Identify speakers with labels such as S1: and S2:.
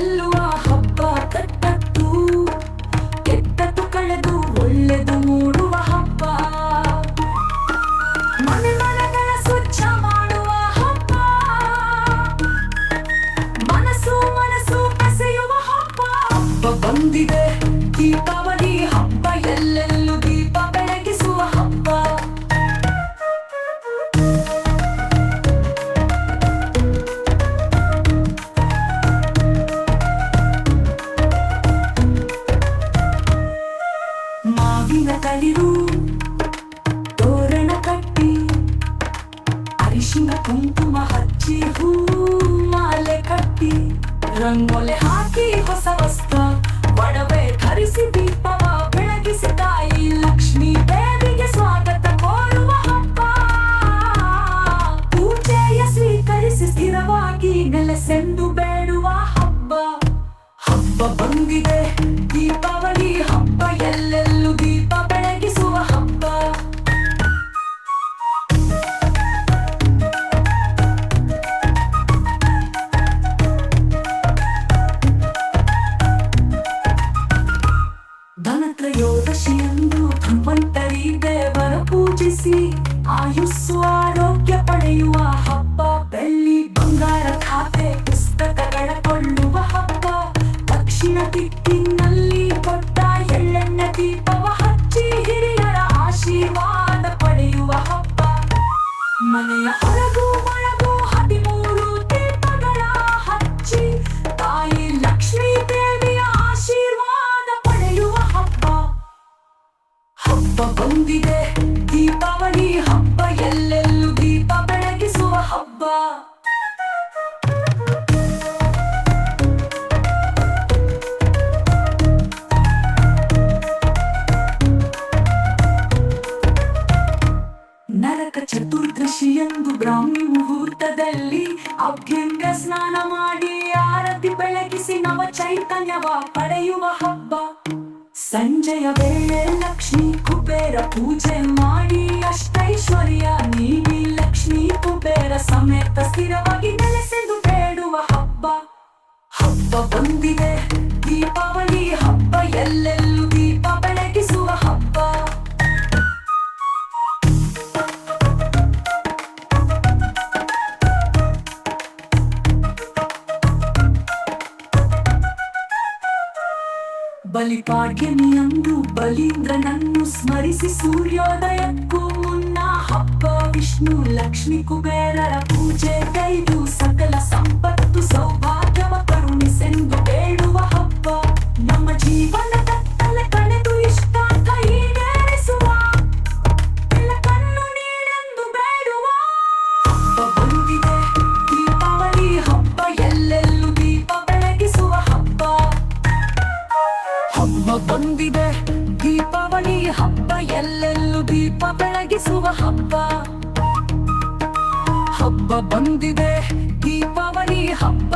S1: ಚೆಲ್ಲುವ ಹಬ್ಬ ಕೆಟ್ಟದ್ದು ಕೆಟ್ಟದ್ದು ಕಳೆದು ಒಳ್ಳೆದು ಮೂಡುವ ಹಬ್ಬ. ಮನೆ ಮನಗಳ ಸ್ವಚ್ಛ ಮಾಡುವ ಹಬ್ಬ. ಮನಸ್ಸು ಮನಸ್ಸು ಬೆಸೆಯುವ ಹಬ್ಬ. ಹಬ್ಬ ಬಂದಿದೆ, ದೀಪಾವಳಿ ಹಬ್ಬ ಎಲ್ಲೆಲ್ಲೂ ಕುಂಕುಮ ಹಚ್ಚಿ ಹೂ ಮಾಲೆ ಕಟ್ಟಿ, ರಂಗೋಲೆ ಹಾಕಿ ಹೊಸ ವಸ್ತ್ರ, ಒಡವೆ ಧರಿಸಿ ದೀಪವ ಬೆಳಗಿಸಿ ತಾಯಿ ಲಕ್ಷ್ಮೀ ದೇವಿಗೆ ಸ್ವಾಗತ ಕೋರುವ ಹಬ್ಬ. ಪೂಜೆಯ ಸ್ವೀಕರಿಸಿ ಸ್ಥಿರವಾಗಿ ನೆಲೆಸೆಂದು ಬೇಡುವ ಹಬ್ಬ. ಹಬ್ಬ ಬಂದಿದೆ. ಪೂಜಿಸಿ ಆಯುಸ್ಸು ಆರೋಗ್ಯ ಪಡೆಯುವ ಹಬ್ಬ. ಬೆಳ್ಳಿ ಬಂಗಾರ ಖಾತೆ, ಪುಸ್ತಕಗಳ ಕೊಳ್ಳುವ ಹಬ್ಬ. ದಕ್ಷಿಣ ದಿಕ್ಕಿನಲ್ಲಿ ಕೊಟ್ಟ ಎಳ್ಳೆಣ್ಣೆ ದೀಪವ ಹಚ್ಚಿ ಹಿರಿಯರ ಆಶೀರ್ವಾದ ಪಡೆಯುವ ಹಬ್ಬ. ಮನೆಯ ಹಬ್ಬ. ನರಕ ಚತುರ್ದಶಿಯಂದು ಬ್ರಾಹ್ಮಿ ಮುಹೂರ್ತದಲ್ಲಿ ಅಭ್ಯಂಗ ಸ್ನಾನ ಮಾಡಿ ಆರತಿ ಬೆಳಗಿಸಿ ನವ ಚೈತನ್ಯವ ಪಡೆಯುವ ಹಬ್ಬ. ಸಂಜೆಯ ವೇಳೆ ಲಕ್ಷ್ಮಿ ಕುಬೇರ ಪೂಜೆ ಮಾಡಿ ಅಷ್ಟೈಶ್ವರ್ಯ ನೀಡಿ ಲಕ್ಷ್ಮೀ ಸಮೇತ ಸ್ಥಿರವಾಗಿ ನೆಲೆಸೆಂದು ಬೇಡುವ ಹಬ್ಬ. ಹಬ್ಬ ಬಂದಿದೆ, ದೀಪಾವಳಿ ಹಬ್ಬ, ಎಲ್ಲೆಲ್ಲೂ ದೀಪ ಬೆಳಗಿಸುವ ಹಬ್ಬ. ಬಲಿಪಾಡ್ಯಮಿಯಂದು ಬಲೀಂದ್ರನನ್ನು ಸ್ಮರಿಸಿ ಸೂರ್ಯೋದಯಕ್ಕೂ ಹಬ್ಬ, ವಿಷ್ಣು, ಲಕ್ಷ್ಮಿ, ಕುಬೇರರ ಪೂಜೆ, ಕೈದು, ಸಕಲ ಸಂಪತ್ತು ಸೌಭಾಗ್ಯವ ಕರುಣಿಸೆಂದು ಬೇಡುವ ಹಬ್ಬ. ನಮ್ಮ ಜೀವನದ ಇಷ್ಟಾರ್ಥ ಬೇಡುವ. ಬಂದಿದೆ, ದೀಪಾವಳಿ ಹಬ್ಬ, ಎಲ್ಲೆಲ್ಲೂ ದೀಪ ಬೆಳಗಿಸುವ ಹಬ್ಬ. ಹಬ್ಬ ಬಂದಿದೆ, ದೀಪಾವಳಿ ಹಬ್ಬ, ಎಲ್ಲೆಲ್ಲೂ ದೀಪ ಬೆಳಗಿಸುವ ಹಬ್ಬ. ಹಬ್ಬ ಬಂದಿದೆ ದೀಪಾವಳಿ ಹಬ್ಬ